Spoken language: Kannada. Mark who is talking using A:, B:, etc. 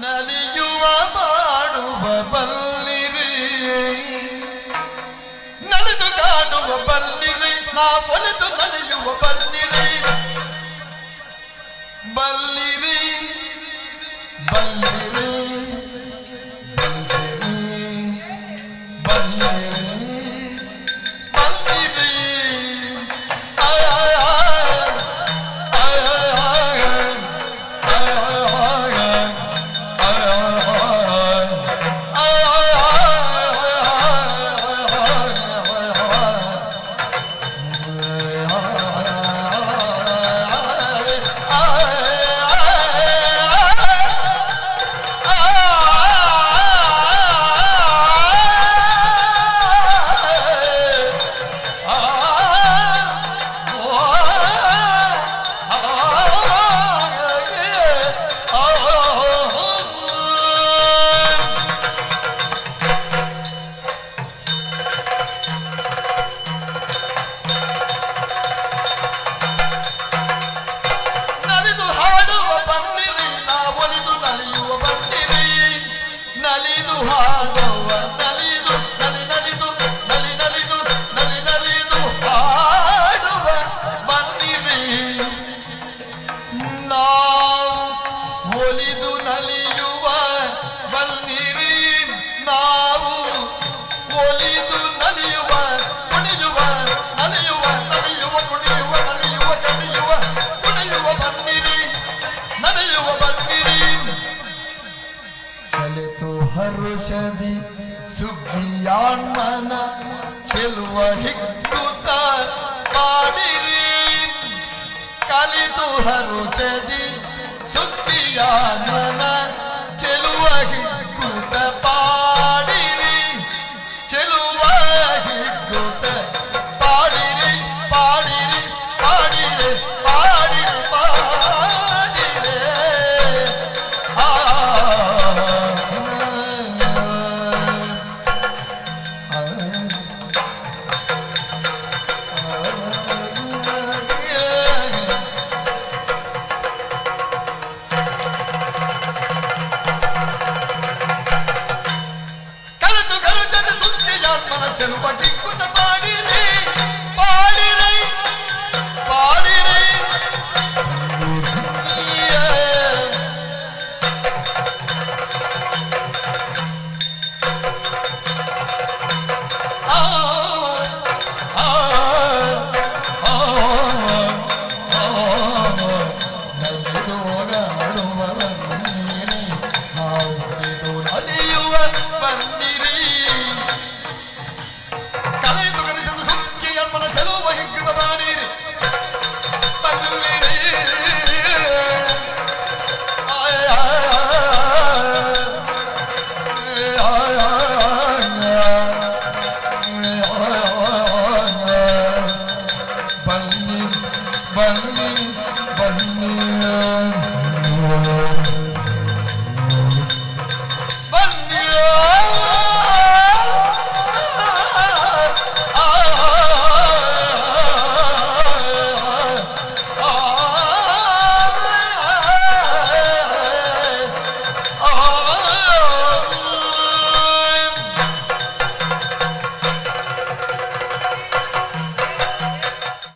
A: ನಲಿಯುವ ಮಾಡುವ ಬಲ್ಲಿರಿ. ನಲಿದು ಕಾಣುವ ಬಲ್ಲಿರಿ. ನಾ ಒಲಿದು ನಲಿಯುವ ಬಲ್ಲಿರಿ. ಬಲ್ಲಿರಿ. ಬಲ್ಲಿ औषध सुखियान माना चिलवा हिकुता पाड़ी काली तो हर औषधि వచ్చను